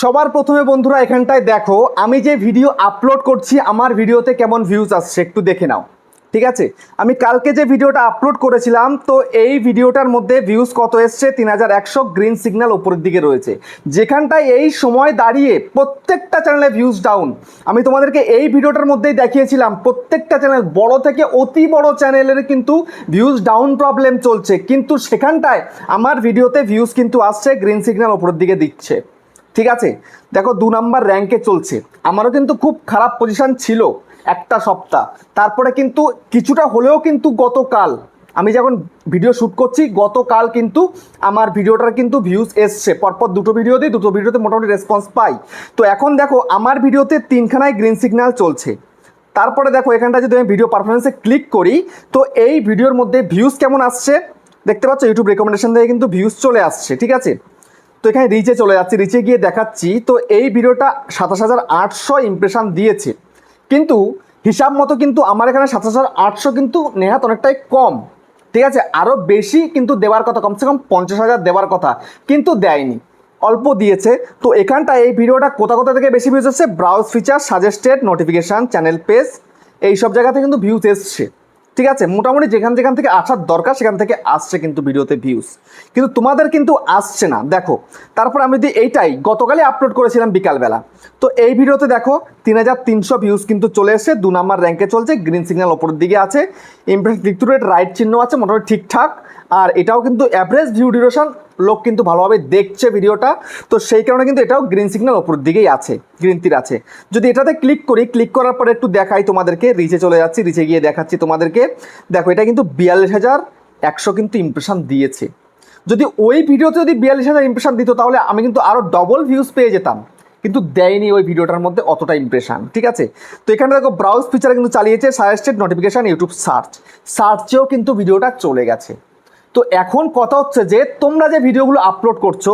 সবার প্রথমে বন্ধুরা এখানটায় দেখো, আমি যে ভিডিও আপলোড করছি, আমার ভিডিওতে কেমন ভিউজ আসছে একটু দেখে নাও। ঠিক আছে? আমি কালকে যে ভিডিওটা আপলোড করেছিলাম, তো এই ভিডিওটার মধ্যে ভিউজ কত এসছে? তিন হাজার একশো গ্রিন সিগন্যাল উপরের দিকে রয়েছে। যেখানটায় এই সময় দাঁড়িয়ে প্রত্যেকটা চ্যানেলে ভিউজ ডাউন আমি তোমাদেরকে এই ভিডিওটার মধ্যেই দেখিয়েছিলাম, প্রত্যেকটা চ্যানেল বড় থেকে অতি বড় চ্যানেলের কিন্তু ভিউজ ডাউন প্রবলেম চলছে। কিন্তু সেখানটায় আমার ভিডিওতে ভিউজ কিন্তু আসছে গ্রিন সিগন্যাল উপরের দিকে দিচ্ছে। ঠিক আছে? দেখো, দু নাম্বার র্যাঙ্কে চলছে। আমারও কিন্তু খুব খারাপ পজিশন ছিল একটা সপ্তাহ। তারপরে কিন্তু কিছুটা হলেও কিন্তু গতকাল, আমি যখন ভিডিও শ্যুট করছি, গতকাল কিন্তু আমার ভিডিওটার কিন্তু ভিউজ এসছে। পরপর দুটো ভিডিও দিই, দুটো ভিডিওতে মোটামুটি রেসপন্স পাই। তো এখন দেখো, আমার ভিডিওতে তিনখানায় গ্রিন সিগন্যাল চলছে। তারপরে দেখো এখানটা যদি আমি ভিডিও পারফরমেন্সে ক্লিক করি, তো এই ভিডিওর মধ্যে ভিউজ কেমন আসছে? দেখতে পাচ্ছ ইউটিউব রেকমেন্ডেশন থেকে কিন্তু ভিউজ চলে আসছে, ঠিক আছে? তো এখানে রিচে চলে যাচ্ছি রিচে গিয়ে দেখাচ্ছি। তো এই ভিডিওটা সাতাশ হাজার আটশো ইমপ্রেশন দিয়েছে। কিন্তু হিসাব মতো কিন্তু আমার এখানে সাতাশ হাজার আটশো কিন্তু নেহাত অনেকটাই কম। ঠিক আছে আরও বেশি কিন্তু দেওয়ার কথা, কমসে কম পঞ্চাশ হাজার দেওয়ার কথা কিন্তু দেয়নি। অল্প দিয়েছে। তো এখানটা এই ভিডিওটা কোথা কোথা থেকে বেশি ভিউজ এসছে? Browse feature suggested notification channel page এই সব জায়গা থেকে কিন্তু ভিউজ এসছে। ঠিক আছে? মোটামুটি যেখান যেখান থেকে আসার দরকার, সেখান থেকে আসছে কিন্তু ভিডিওতে ভিউজ কিন্তু তোমাদের কিন্তু আসছে না। দেখো, তারপর আমি যদি এইটাই, গতকালই আপলোড করেছিলাম বিকালবেলা। তো এই ভিডিওতে দেখো, তিন হাজার তিনশো ভিউজ কিন্তু চলে এসে দু নাম্বার র্যাঙ্কে চলছে গ্রিন সিগন্যাল ওপরের দিকে আছে। ইমপ্রেস রেট রাইট চিহ্ন আছে, মোটামুটি ঠিকঠাক। আর এটাও কিন্তু অ্যাভারেজ ভিউ ডিউরেশন লোক কিন্তু ভালোভাবে দেখছে ভিডিওটা। তো সেই কারণে কিন্তু এটাও গ্রিন সিগন্যাল ওপরের দিকেই আছে গ্রিন তীর আছে। যদি এটাতে ক্লিক করি ক্লিক করার পরে একটু দেখাই তোমাদেরকে রিচে চলে যাচ্ছি রিচে গিয়ে দেখাচ্ছি তোমাদেরকে। দেখো, এটা কিন্তু বিয়াল্লিশ হাজার একশো কিন্তু ইমপ্রেশন দিয়েছে। যদি ওই ভিডিওতে যদি বিয়াল্লিশ হাজার ইমপ্রেশন দিত, তাহলে আমি কিন্তু আরও ডবল ভিউজ পেয়ে যেতাম। কিন্তু দেয়নি ওই ভিডিওটার মধ্যে অতটা ইমপ্রেশন ঠিক আছে? তো এখানে দেখো ব্রাউজ ফিচার কিন্তু চালিয়েছে সাজেস্টেড নোটিফিকেশান ইউটিউব সার্চ সার্চেও কিন্তু ভিডিওটা চলে গেছে। তো এখন কথা হচ্ছে যে, তোমরা যে ভিডিওগুলো আপলোড করছ,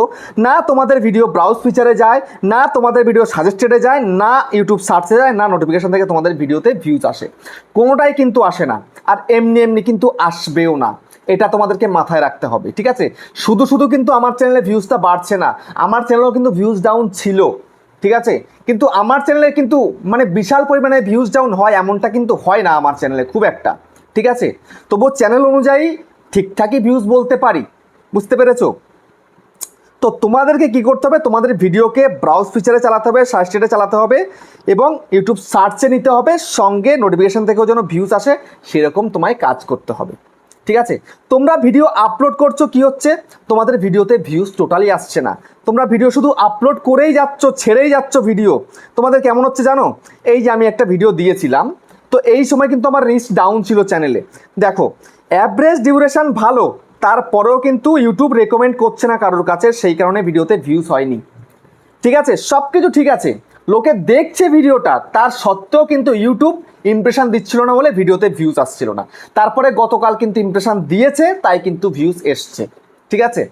না তোমাদের ভিডিও ব্রাউজ ফিচারে যায়, না তোমাদের ভিডিও সাজেস্টেডে যায়, না ইউটিউব সার্চে যায়, না নোটিফিকেশন থেকে তোমাদের ভিডিওতে ভিউজ আসে। কোনোটাই কিন্তু আসে না, আর এমনি এমনি কিন্তু আসবেও না। এটা তোমাদেরকে মাথায় রাখতে হবে, ঠিক আছে? শুধু শুধু কিন্তু আমার চ্যানেলে ভিউজটা বাড়ছে না, আমার চ্যানেলেও কিন্তু ভিউজ ডাউন ছিল, ঠিক আছে? কিন্তু আমার চ্যানেলে কিন্তু মানে বিশাল পরিমাণে ভিউজ ডাউন হয়, এমনটা কিন্তু হয় না আমার চ্যানেলে খুব একটা, ঠিক আছে? তবুও চ্যানেল অনুযায়ী ঠিকঠাকই ভিউজ বলতে পারি। বুঝতে পেরেছ? তো তোমাদেরকে কি করতে হবে? তোমাদের ভিডিওকে ব্রাউজ ফিচারে চালাতে হবে সার্চেটে চালাতে হবে এবং ইউটিউব সার্চে নিতে হবে। সঙ্গে নোটিফিকেশান থেকেও যেন ভিউজ আসে, সেরকম তোমায় কাজ করতে হবে। ঠিক আছে? তোমরা ভিডিও আপলোড করছ, কি হচ্ছে? তোমাদের ভিডিওতে ভিউজ টোটালি আসছে না। তোমরা ভিডিও শুধু আপলোড করেই যাচ্ছ, ছেড়েই যাচ্ছ ভিডিও তোমাদের কেমন হচ্ছে জানো? এই যে আমি একটা ভিডিও দিয়েছিলাম তো এই সময় কিন্তু আমার রিচ ডাউন ছিল চ্যানেলে দেখো অ্যাভারেজ ডিউরেশন ভালো, তারপরেও কিন্তু ইউটিউব রেকমেন্ড করছে না কারোর কাছে, সেই কারণে ভিডিওতে ভিউজ হয়নি। ঠিক আছে? সব কিছু ঠিক আছে। লোকে দেখছে ভিডিওটা তার সত্ত্বেও কিন্তু ইউটিউব ইমপ্রেশন দিচ্ছিল না বলে ভিডিওতে ভিউজ আসছিল না। তারপরে গতকাল কিন্তু ইমপ্রেশন দিয়েছে, তাই কিন্তু ভিউজ এসছে। ঠিক আছে?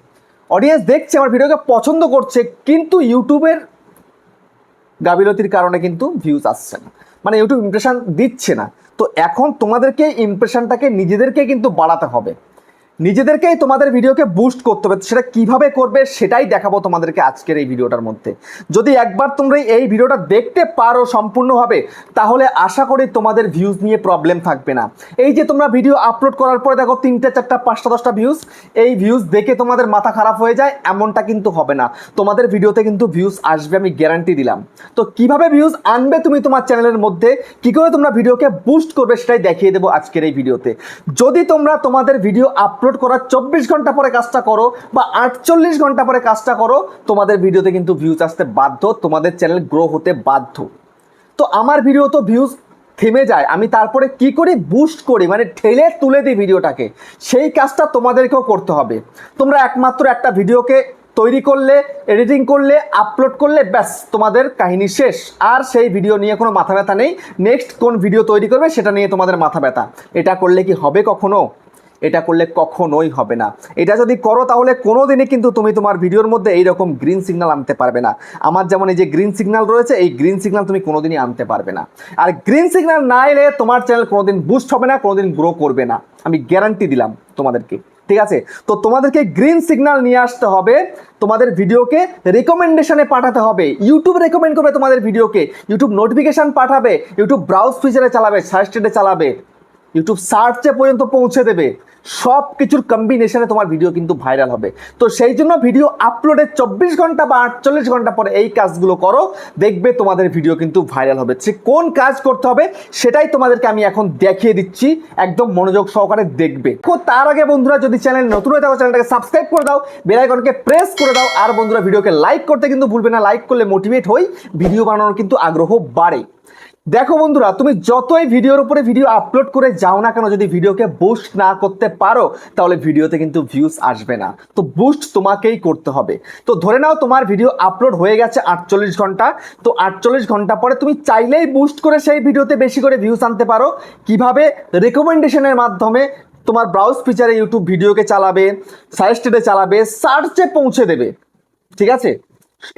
অডিয়েন্স দেখছে, আমার ভিডিওকে পছন্দ করছে, কিন্তু ইউটিউবের গাবিলতির কারণে কিন্তু ভিউজ আসছে না। মানে ইউটিউব ইমপ্রেশন দিচ্ছে না। তো এখন তোমাদেরকে ইমপ্রেশনটাকে নিজেদেরকে কিন্তু বাড়াতে হবে। নিজেদেরকেই তোমাদের ভিডিওকে বুস্ট করতে হবে। সেটা কীভাবে করবে সেটাই দেখাবো তোমাদেরকে আজকের এই ভিডিওটার মধ্যে। যদি একবার তোমরা এই ভিডিওটা দেখতে পারো সম্পূর্ণভাবে, তাহলে আশা করি তোমাদের ভিউজ নিয়ে প্রবলেম থাকবে না। এই যে তোমরা ভিডিও আপলোড করার পরে দেখো তিনটে, চারটা, পাঁচটা, দশটা ভিউজ এই ভিউজ দেখে তোমাদের মাথা খারাপ হয়ে যায়, এমনটা কিন্তু হবে না। তোমাদের ভিডিওতে কিন্তু ভিউজ আসবে, আমি গ্যারান্টি দিলাম। তো কীভাবে ভিউজ আনবে তুমি তোমার চ্যানেলের মধ্যে, কি করে তোমরা ভিডিওকে বুস্ট করবে সেটাই দেখিয়ে দেবো আজকের এই ভিডিওতে যদি তোমরা তোমাদের ভিডিও আপলোড করার চব্বিশ ঘণ্টা পরে কাজটা করো বা আটচল্লিশ ঘণ্টা পরে কাজটা করো, তোমাদের ভিডিওতে কিন্তু ভিউজ আসতে বাধ্য, তোমাদের চ্যানেল গ্রো হতে বাধ্য। তো আমার ভিডিও তো ভিউজ থেমে যায়, আমি তারপরে কি করি? বুস্ট করি মানে ঠেলে তুলে দিই ভিডিওটাকে। সেই কাজটা তোমাদেরকেও করতে হবে। তোমরা একমাত্র একটা ভিডিওকে তৈরি করলে এডিটিং করলে আপলোড করলে, ব্যাস, তোমাদের কাহিনী শেষ। আর সেই ভিডিও নিয়ে কোনো মাথা ব্যথা নেই। নেক্সট কোন ভিডিও তৈরি করবে, সেটা নিয়ে তোমাদের মাথা ব্যথা। এটা করলে কি হবে কখনো? এটা করলে কখনোই হবে না। এটা যদি করো তাহলে কোনো দিনই কিন্তু তুমি তোমার ভিডিওর মধ্যে এইরকম গ্রিন সিগন্যাল আনতে পারবে না। আমার যেমন এই যে গ্রিন সিগন্যাল রয়েছে, এই গ্রিন সিগন্যাল তুমি কোনোদিনই আনতে পারবে না। আর গ্রিন সিগন্যাল না এলে তোমার চ্যানেল কোনোদিন বুস্ট হবে না, কোনোদিন গ্রো করবে না। আমি গ্যারান্টি দিলাম তোমাদেরকে, ঠিক আছে? তো তোমাদেরকে গ্রিন সিগন্যাল নিয়ে আসতে হবে, তোমাদের ভিডিওকে রেকমেন্ডেশনে পাঠাতে হবে। ইউটিউব রেকমেন্ড করবে তোমাদের ভিডিওকে। ইউটিউব নোটিফিকেশন পাঠাবে ইউটিউব ব্রাউজ ফিচারে চালাবে সার্চটেডে চালাবে। ইউটিউব সার্চে পর্যন্ত পৌঁছে দেবে। সব কিছুর কম্বিনেশনে তোমার ভিডিও কিন্তু ভাইরাল হবে। তো সেই জন্য ভিডিও আপলোডের চব্বিশ ঘণ্টা বা আটচল্লিশ ঘণ্টা পরে এই কাজগুলো করো। দেখবে তোমাদের ভিডিও কিন্তু ভাইরাল হবে। সে কোন কাজ করতে হবে সেটাই তোমাদেরকে আমি এখন দেখিয়ে দিচ্ছি। একদম মনোযোগ সহকারে দেখবে। তার আগে বন্ধুরা যদি চ্যানেল নতুন হয়ে থাকো চ্যানেলটাকে সাবস্ক্রাইব করে দাও বেলাইকনকে প্রেস করে দাও। আর বন্ধুরা ভিডিওকে লাইক করতে কিন্তু ভুলবে না। লাইক করলে মোটিভেট হই ভিডিও বানানোর কিন্তু আগ্রহ বাড়ে। দেখো বন্ধুরা, তুমি যতই ভিডিওর উপরে ভিডিও আপলোড করে যাও না কেন, যদি ভিডিওকে বুস্ট না করতে পারো, তাহলে ভিডিওতে কিন্তু ভিউজ আসবে না। তো বুস্ট তোমাকেই করতে হবে। তো ধরে নাও তোমার ভিডিও আপলোড হয়ে গেছে আটচল্লিশ ঘণ্টা, তো আটচল্লিশ ঘণ্টা পরে তুমি চাইলেই বুস্ট করে সেই ভিডিওতে বেশি করে ভিউজ আনতে পারো। কীভাবে? রেকমেন্ডেশনের মাধ্যমে তোমার ব্রাউজ ফিচারে ইউটিউব ভিডিওকে চালাবে সাজেস্টেডে চালাবে সার্চে পৌঁছে দেবে। ঠিক আছে?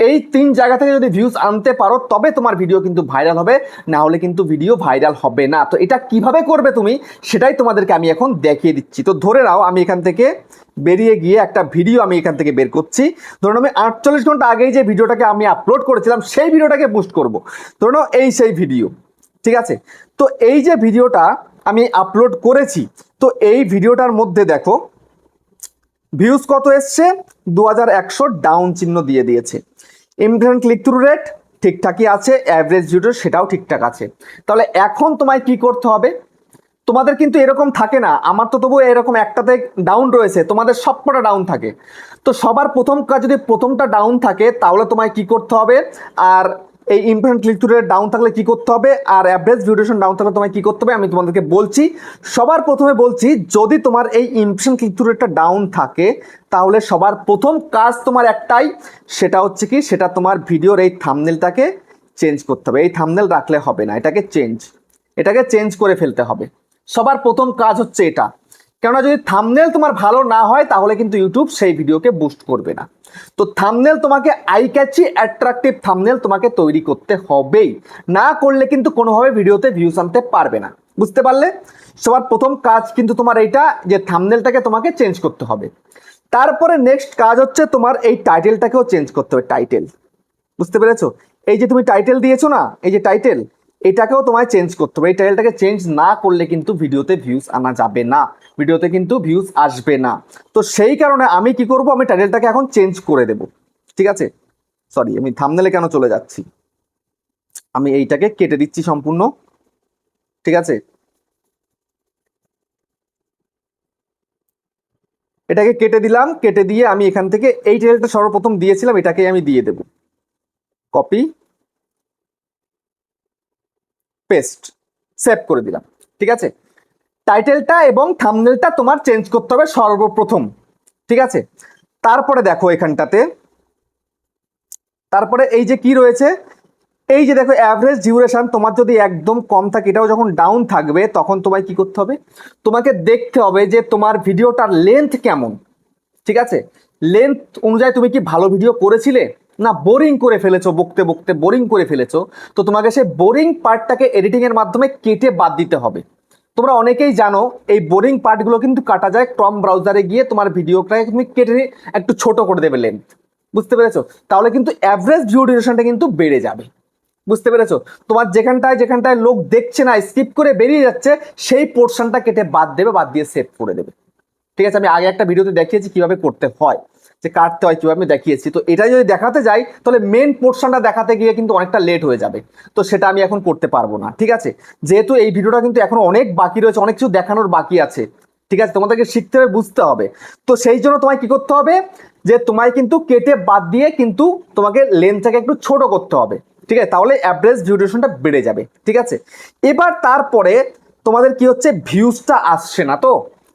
এই তিন জায়গা থেকে যদি ভিউজ আনতে পারো, তবে তোমার ভিডিও কিন্তু ভাইরাল হবে, না হলে কিন্তু ভিডিও ভাইরাল হবে না। তো এটা কীভাবে করবে তুমি, সেটাই তোমাদেরকে আমি এখন দেখিয়ে দিচ্ছি। তো ধরে নাও, আমি এখান থেকে বেরিয়ে গিয়ে একটা ভিডিও আমি এখান থেকে বের করছি। ধরুন আমি আটচল্লিশ ঘণ্টা আগেই যে ভিডিওটাকে আমি আপলোড করেছিলাম, সেই ভিডিওটাকে পোস্ট করব। ধরে নাও, এই সেই ভিডিও ঠিক আছে? তো এই যে ভিডিওটা আমি আপলোড করেছি, তো এই ভিডিওটার মধ্যে দেখো ভিউজ কত এসছে? দু হাজার একশো ডাউন চিহ্ন দিয়ে দিয়েছে। ইমপ্রেশন ক্লিক থ্রু রেট ঠিকঠাকই আছে অ্যাভারেজ ভিডিও সেটাও ঠিকঠাক আছে। তাহলে এখন তোমায় কি করতে হবে? তোমাদের কিন্তু এরকম থাকে না, আমার তো তবুও এরকম একটাতে ডাউন রয়েছে, তোমাদের সবকটা ডাউন থাকে। তো সবার প্রথম কাজ যদি প্রথমটা ডাউন থাকে, তাহলে তোমায় কি করতে হবে? আর এই impression click through rate down থাকলে কি করতে হবে? আর অ্যাভারেজ ভিডিওশন ডাউন থাকলে তোমায় কি করতে হবে? আমি তোমাদেরকে বলছি, সবার প্রথমে বলছি, যদি তোমার এই ইমপ্রেশন ক্লিক থ্রু রেটটা ডাউন থাকে, তাহলে সবার প্রথম কাজ তোমার একটাই, সেটা হচ্ছে কি, সেটা তোমার ভিডিওর এই থামনেলটাকে চেঞ্জ করতে হবে। এই থামনেল রাখলে হবে না, এটাকে চেঞ্জ এটাকে চেঞ্জ করে ফেলতে হবে। সবার প্রথম কাজ হচ্ছে এটা। কেননা যদি থামনেল তোমার ভালো না হয়, তাহলে কিন্তু ইউটিউব সেই ভিডিওকে বুস্ট করবে না। তো থামনেল তোমাকে আই ক্যাচি অ্যাট্রাকটিভ থামনেল তোমাকে তৈরি করতে হবেই। না করলে কিন্তু কোনোভাবে ভিডিওতে ভিউস আনতে পারবে না। বুঝতে পারলে? সবার প্রথম কাজ কিন্তু তোমার এইটা, যে থামনেলটাকে তোমাকে চেঞ্জ করতে হবে। তারপরে নেক্সট কাজ হচ্ছে তোমার এই টাইটেলটাকেও চেঞ্জ করতে হবে টাইটেল বুঝতে পেরেছ? এই যে তুমি টাইটেল দিয়েছ না, এই যে টাইটেল এটাকেও তোমায় চেঞ্জ করতে হবে। এই টাইটেলটাকে চেঞ্জ না করলে কিন্তু ভিডিওতে ভিউজ আনা যাবে না। ভিডিওতে কিন্তু ভিউজ আসবে না। তো সেই কারণে আমি কি করব? আমি টাইটেলটাকে এখন চেঞ্জ করে দেব। ঠিক আছে? সরি আমি থামনেলে কেন চলে যাচ্ছি? আমি এইটাকে কেটে দিচ্ছি সম্পূর্ণ। ঠিক আছে? এটাকে কেটে দিলাম। কেটে দিয়ে আমি এখান থেকে এই টাইটেলটা সর্বপ্রথম দিয়েছিলাম। এটাকে আমি দিয়ে দেব। কপি পেস্ট সেভ করে দিলাম, ঠিক আছে? টাইটেলটা এবং থামনেলটা তোমার চেঞ্জ করতে হবে সর্বপ্রথম, ঠিক আছে? তারপরে দেখো এখানটাতে, তারপরে এই যে কি রয়েছে? এই যে দেখো অ্যাভারেজ ডিউরেশন তোমার যদি একদম কম থাকে, এটাও যখন ডাউন থাকবে, তখন তোমায় কি করতে হবে? তোমাকে দেখতে হবে যে তোমার ভিডিওটার লেন্থ কেমন, ঠিক আছে? লেন্থ অনুযায়ী তুমি কি ভালো ভিডিও করেছিলে? না বোরিং করে ফেলেছো, বকতে বকতে বোরিং করে ফেলেছো, তো তোমাকে সেই বোরিং পার্টটাকে এডিটিং এর মাধ্যমে কেটে বাদ দিতে হবে। তোমরা অনেকেই জানো, এই বোরিং পার্টগুলো কিন্তু কাটা যায় ক্রম ব্রাউজারে গিয়ে তোমার ভিডিওটাকে তুমি কেটে একটু ছোট করে দেবে লেন্থ বুঝতে পেরেছ? তাহলে কিন্তু অ্যাভারেজ ভিউ ডিউরেশনটা কিন্তু বেড়ে যাবে। বুঝতে পেরেছ? তোমার যেখানটায় যেখানটায় লোক দেখছে না স্কিপ করে বেরিয়ে যাচ্ছে, সেই পোর্শনটা কেটে বাদ দেবে, বাদ দিয়ে সেভ করে দেবে। ঠিক আছে, আমি আগে একটা ভিডিওতে দেখিয়েছি কীভাবে করতে হয়। যে কাটতে হয়, কীভাবে আমি দেখিয়েছি। তো এটা যদি দেখাতে যাই, তাহলে মেন পোর্শনটা দেখাতে গিয়ে কিন্তু অনেকটা লেট হয়ে যাবে। তো সেটা আমি এখন করতে পারব না, ঠিক আছে? যেহেতু এই ভিডিওটা কিন্তু এখন অনেক বাকি রয়েছে, অনেক কিছু দেখানোর বাকি আছে, ঠিক আছে? তোমাদেরকে শিখতে হবে, বুঝতে হবে। তো সেই জন্য তোমায় কি করতে হবে? যে তোমায় কিন্তু কেটে বাদ দিয়ে কিন্তু তোমাকে লেন্থটাকে একটু ছোট করতে হবে, ঠিক আছে? তাহলে অ্যাভারেজ ডিউরেশনটা বেড়ে যাবে, ঠিক আছে? এবার তারপরে তোমাদের কি হচ্ছে? ভিউজটা আসছে না তো?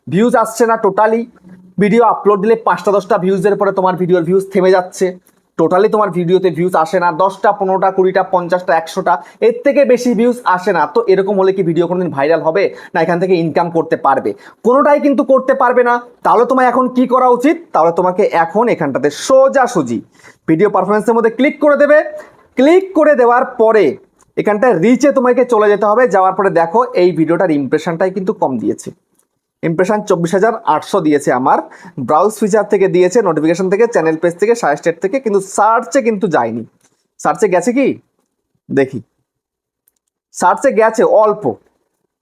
ভিউজ আসছে না টোটালি ভিডিও আপলোড দিলে পাঁচটা, দশটা ভিউজের পরে তোমার ভিডিওর ভিউজ থেমে যাচ্ছে। টোটালি তোমার ভিডিওতে ভিউজ আসে না। দশটা, পনেরোটা, কুড়িটা, পঞ্চাশটা, একশোটা, এর থেকে বেশি ভিউজ আসে না। তো এরকম হলে কি ভিডিও কোনোদিন ভাইরাল হবে? না, এখান থেকে ইনকাম করতে পারবে। কোনোটাই কিন্তু করতে পারবে না। তাহলে তোমার এখন কি করা উচিত? তাহলে তোমাকে এখন এখানটাতে সোজাসুজি ভিডিও পারফরমেন্সের মধ্যে ক্লিক করে দেবে। ক্লিক করে দেওয়ার পরে এখানটা রিচে তোমাকে চলে যেতে হবে। যাওয়ার পরে দেখো, এই ভিডিওটার ইমপ্রেশনটাই কিন্তু কম দিয়েছে। ইমপ্রেশন চব্বিশ হাজার আটশো দিয়েছে আমার। ব্রাউজ ফিচার থেকে দিয়েছে নোটিফিকেশন থেকে চ্যানেল পেজ থেকে সাজেস্টেড থেকে, কিন্তু সার্চে কিন্তু যায়নি। সার্চে গেছে কি? দেখি। সার্চে গেছে অল্প।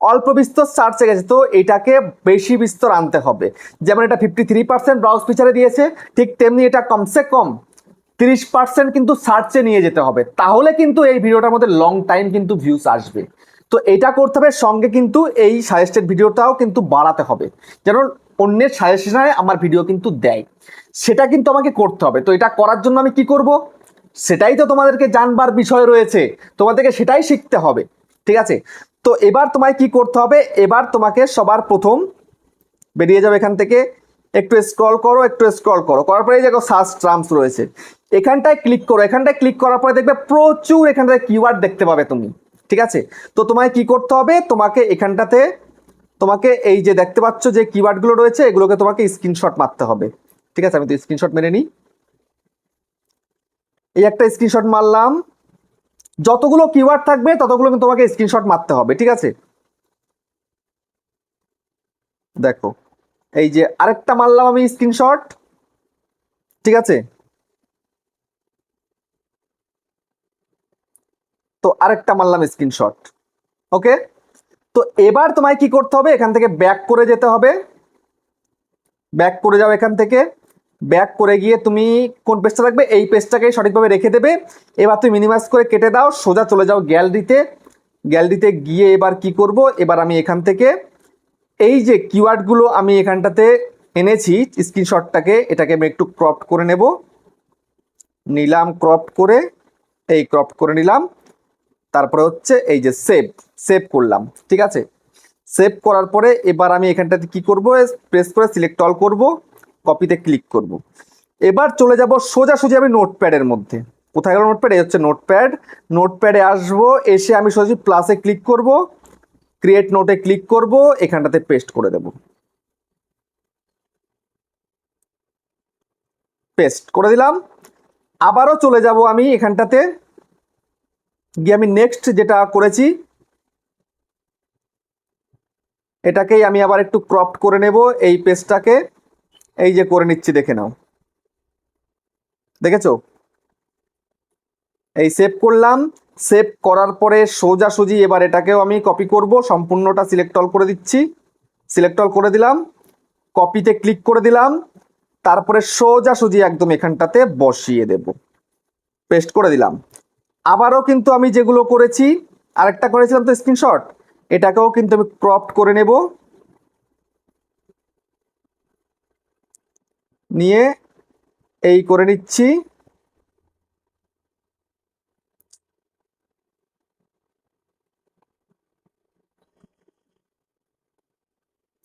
অল্প বিস্তর সার্চে গেছে, তো এটাকে বেশি বিস্তর আনতে হবে। যেমন এটা ফিফটি থ্রি পার্সেন্ট ব্রাউজ ফিচারে দিয়েছে, ঠিক তেমনি এটা কমসে কম তিরিশ পার্সেন্ট কিন্তু সার্চে নিয়ে যেতে হবে। তাহলে কিন্তু এই ভিডিওটার মধ্যে লং টাইম কিন্তু ভিউস আসবে। তো এটা করতে হবে, সঙ্গে কিন্তু এই সাজেস্টেড ভিডিওটাও কিন্তু বাড়াতে হবে। যেন অন্যের সাজেশনে আমার ভিডিও কিন্তু দেয়। সেটা কিন্তু আমাকে করতে হবে। তো এটা করার জন্য আমি কি করব? সেটাই তো তোমাদেরকে জানবার বিষয় রয়েছে। তোমাদেরকে সেটাই শিখতে হবে। ঠিক আছে? তো এবার তোমায় কি করতে হবে? এবার তোমাকে সবার প্রথম বেরিয়ে যাবে এখান থেকে। একটু স্ক্রল করো, একটু স্ক্রল করো। করার পরে দেখো সার্চ ট্রাম্পস রয়েছে। এখানটায় ক্লিক করো। এখানটায় ক্লিক করার পরে দেখবে প্রচুর এখানটায় কিওয়ার্ড দেখতে পাবে তুমি। ঠিক আছে? তো তোমায় কি করতে হবে? তোমাকে এখানটাতে, তোমাকে এই যে দেখতে পাচ্ছ যে কিওয়ার্ডগুলো রয়েছে, এগুলোকে তোমাকে স্ক্রিনশট মারতে হবে। ঠিক আছে? আমি তো স্ক্রিনশট মেরে নিই। এই একটা স্ক্রিনশট মারলাম। যতগুলো কিওয়ার্ড থাকবে, ততগুলো কিন্তু তোমাকে স্ক্রিনশট মারতে হবে। ঠিক আছে? দেখো, এই যে আরেকটা মারলাম আমি স্ক্রিনশট ঠিক আছে? তো আরেকটা মারলাম স্ক্রিনশট ওকে তো এবার তোমায় কি করতে হবে? এখান থেকে ব্যাক করে যেতে হবে। ব্যাক করে যাও এখান থেকে। ব্যাক করে গিয়ে তুমি কোন পেজটা রাখবে? এই পেজটাকে সঠিকভাবে রেখে দেবে। এবার তুমি মিনিমাইজ করে কেটে দাও, সোজা চলে যাও গ্যালারিতে গ্যালারিতে গিয়ে এবার কি করব? এবার আমি এখান থেকে এই যে কিওয়ার্ডগুলো আমি এখানটাতে এনেছি স্ক্রিনশটটাকে এটাকে আমি একটু ক্রপ করে নেব। নিলাম ক্রপ করে, এই ক্রপ করে নিলাম। তারপরে হচ্ছে এই যে সেভ সেভ করলাম, ঠিক আছে? সেভ করার পরে এবার আমি এখানটাতে কি করব? প্রেস করে সিলেক্ট অল করব কপিতে ক্লিক করব। এবার চলে যাব সোজাসুজি আমি নোটপ্যাডের মধ্যে। কোথায় গেল নোটপ্যাড এই হচ্ছে নোটপ্যাড নোটপ্যাডে আসব, এসে আমি সোজাসুজি প্লাসে ক্লিক করব ক্রিয়েট নোটে ক্লিক করব, এখানটাতে পেস্ট করে দেব। পেস্ট করে দিলাম। আবারও চলে যাব আমি এখানটাতে। গিয়ে আমি নেক্সট যেটা করেছি, এটাকেই আমি আবার একটু ক্রপ করে নেব, এই পেজটাকে এই যে করে নিচ্ছি, দেখে নাও। দেখেছ? এই সেভ করলাম। সেভ করার পরে সোজাসুজি এবার এটাকেও আমি কপি করব, সম্পূর্ণটা সিলেক্ট অল করে দিচ্ছি। সিলেক্ট অল করে দিলাম। কপিতে ক্লিক করে দিলাম। তারপরে সোজাসুজি একদম এখানটাতে বসিয়ে দেব। পেস্ট করে দিলাম। আবারও কিন্তু আমি যেগুলো করেছি, আরেকটা করেছিলাম তো স্ক্রিনশট এটাকেও কিন্তু আমি ক্রপড করে নেব। নিয়ে এই করে নিচ্ছি।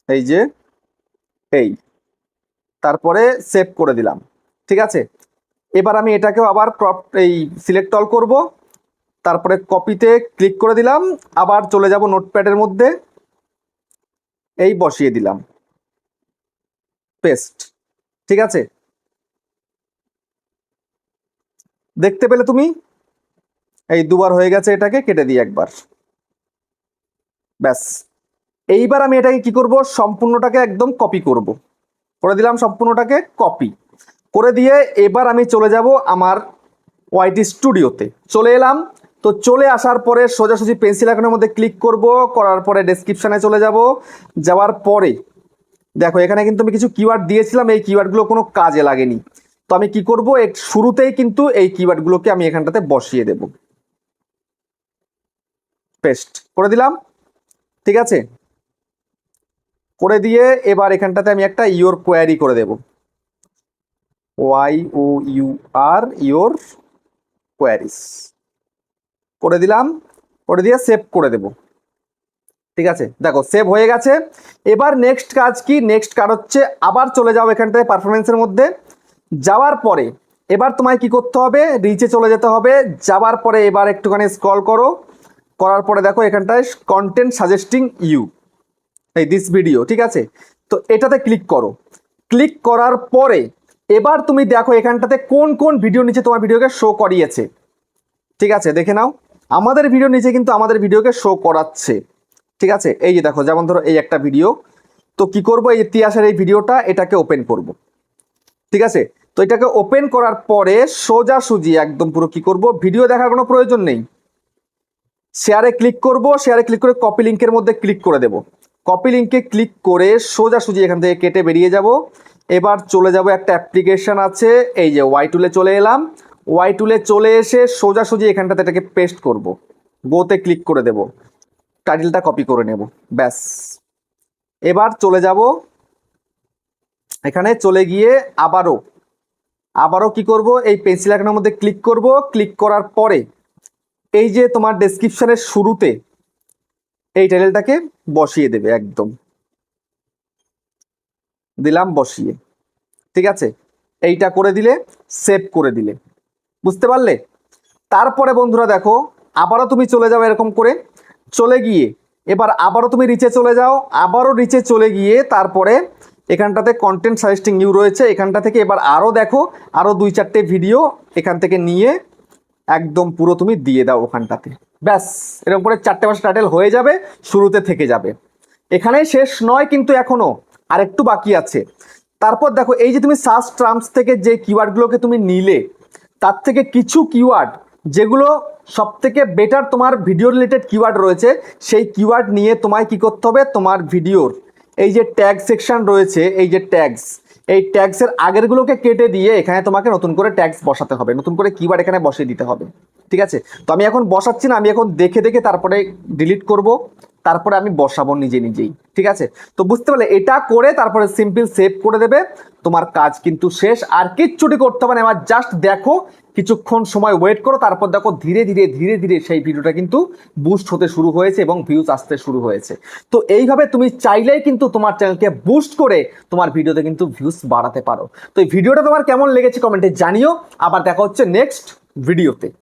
এই যে, এই, তারপরে সেভ করে দিলাম, ঠিক আছে? এবার আমি এটাকেও আবার ক্রপ এই সিলেক্ট অল করব। তারপরে কপিতে ক্লিক করে দিলাম। আবার চলে যাব নোটপ্যাডের মধ্যে। এই বসিয়ে দিলাম। পেস্ট ঠিক আছে? দেখতে পেলে তুমি? এই দুবার হয়ে গেছে এটাকে, কেটে দিই একবার। ব্যাস। এইবার আমি এটাকে কি করব? সম্পূর্ণটাকে একদম কপি করব। করে দিলাম সম্পূর্ণটাকে কপি করে দিয়ে এবার আমি চলে যাব আমার ওয়াইটি স্টুডিওতে। চলে এলাম। তো চলে আসার পরে সোজাসুজি পেন্সিল আইকনের মধ্যে ক্লিক করব, করার পরে ডেসক্রিপশানে চলে যাব। যাওয়ার পরে, দেখো এখানে কিন্তু আমি কিছু কিওয়ার্ড দিয়েছিলাম, এই কিওয়ার্ডগুলো কোনো কাজে লাগেনি। তো আমি কি করব এক শুরুতেই কিন্তু এই কিওয়ার্ডগুলোকে আমি এখানটাতে বসিয়ে দেব। পেস্ট করে দিলাম। ঠিক আছে? করে দিয়ে এবার এখানটাতে আমি একটা ইওর কোয়ারি করে দেব। Y O U R your queries করে দিলাম, করে দিয়ে সেভ করে দেব। ঠিক আছে? দেখো সেভ হয়ে গেছে। এবার নেক্সট কাজ কি? নেক্সট কাজ হচ্ছে আবার চলে যাও এখানটায় পারফরমেন্সের মধ্যে। যাওয়ার পরে, এবার তোমায় কি করতে হবে? রিচে চলে যেতে হবে। যাওয়ার পরে এবার একটুখানি স্ক্রল করো। করার পরে দেখো এখানটায় কন্টেন্ট সাজেস্টিং ইউ এই দিস ভিডিও ঠিক আছে? তো এটাতে ক্লিক করো। ক্লিক করার পরে এবার তুমি দেখো এখানটাতে কোন কোন ভিডিও নিচে তোমার ভিডিওকে শো করিয়েছে। ঠিক আছে, দেখে নাও। আমাদের ভিডিও নিচে কিন্তু আমাদের ভিডিওকে শো করাচ্ছে। ঠিক আছে, এই যে দেখো, যেমন ধরো এই একটা ভিডিও তো কি করব? এই ইতিহাসের এই ভিডিওটা এটাকে ওপেন করব। ঠিক আছে? তো এটাকে ওপেন করার পরে সোজা সুজি, একদম পুরো কি করব? ভিডিও দেখার কোনো প্রয়োজন নেই। শেয়ারে ক্লিক করব শেয়ারে ক্লিক করে কপি লিঙ্কের মধ্যে ক্লিক করে দেব। কপি লিঙ্কে ক্লিক করে সোজা সুজি এখান থেকে কেটে বেরিয়ে যাব। এবার চলে যাব, একটা অ্যাপ্লিকেশন আছে, এই যে ওয়াই টুলে চলে এলাম। ওয়াই টুলে চলে এসে সোজাসুজি এখানটাতে এটাকে পেস্ট করব। গোতে ক্লিক করে দেব। টাইটেলটা কপি করে নেব। ব্যাস। এবার চলে যাব। এখানে চলে গিয়ে আবারও আবারও কি করব? এই পেন্সিল আইকনের মধ্যে ক্লিক করব। ক্লিক করার পরে, এই যে তোমার ডেসক্রিপশনের শুরুতে, এই টাইটেলটাকে বসিয়ে দেবে একদম। দিলাম, বসিয়ে। ঠিক আছে? এইটা করে দিলে সেভ করে দিলে। বুঝতে পারলে? তারপরে বন্ধুরা দেখো, আবারও তুমি চলে যাও এরকম করে। চলে গিয়ে, এবার আবারও তুমি রিচে চলে যাও, আবারও রিচে চলে গিয়ে তারপরে এখানটাতে কন্টেন্ট সাজেস্টিং নিউ রয়েছে। এখানটা থেকে এবার আরও দেখো, আরও দুই চারটে ভিডিও এখান থেকে নিয়ে একদম পুরো তুমি দিয়ে দাও ওখানটাতে। ব্যাস, এরকম করে চারটে মাস টাইটেল হয়ে যাবে, শুরুতে থেকে যাবে। এখানে শেষ নয় কিন্তু এখনও। আর একটু বাকি আছে। তারপর দেখো, এই যে তুমি সার্চ ট্রাম্পস থেকে যে কিওয়ার্ডগুলোকে তুমি নিলে, তার থেকে কিছু কিওয়ার্ড যেগুলো সব থেকে বেটার তোমার ভিডিও রিলেটেড কিওয়ার্ড রয়েছে, সেই কিওয়ার্ড নিয়ে তোমায় কি করতে হবে? তোমার ভিডিওর এই যে ট্যাগ সেকশন রয়েছে, এই যে ট্যাগস, এই ট্যাগসের আগেরগুলোকে কেটে দিয়ে এখানে তোমাকে নতুন করে ট্যাগস বসাতে হবে, নতুন করে কিওয়ার্ড এখানে বসিয়ে দিতে হবে। ঠিক আছে? তো আমি এখন বসাচ্ছি না, আমি এখন দেখে দেখে তারপরে ডিলিট করব। তারপরে আমি বসাবো নিজে নিজেই, ঠিক আছে? তো বুঝতে পারলে, এটা করে তারপরে সিম্পল সেভ করে দেবে, তোমার কাজ কিন্তু শেষ, আর কিচ্ছুটি করতে হবে না, এবার জাস্ট দেখো, কিছুক্ষণ সময় ওয়েট করো, তারপর দেখো ধীরে ধীরে ধীরে ধীরে সেই ভিডিওটা কিন্তু বুস্ট হতে শুরু হয়েছে এবং ভিউজ আসতে শুরু হয়েছে। তো এইভাবে তুমি চাইলেই কিন্তু তোমার চ্যানেলকে বুস্ট করে তোমার ভিডিওতে কিন্তু ভিউজ বাড়াতে পারো। তো এই ভিডিওটা তোমার কেমন লেগেছে কমেন্টে জানিও, আবার দেখা হচ্ছে নেক্সট ভিডিওতে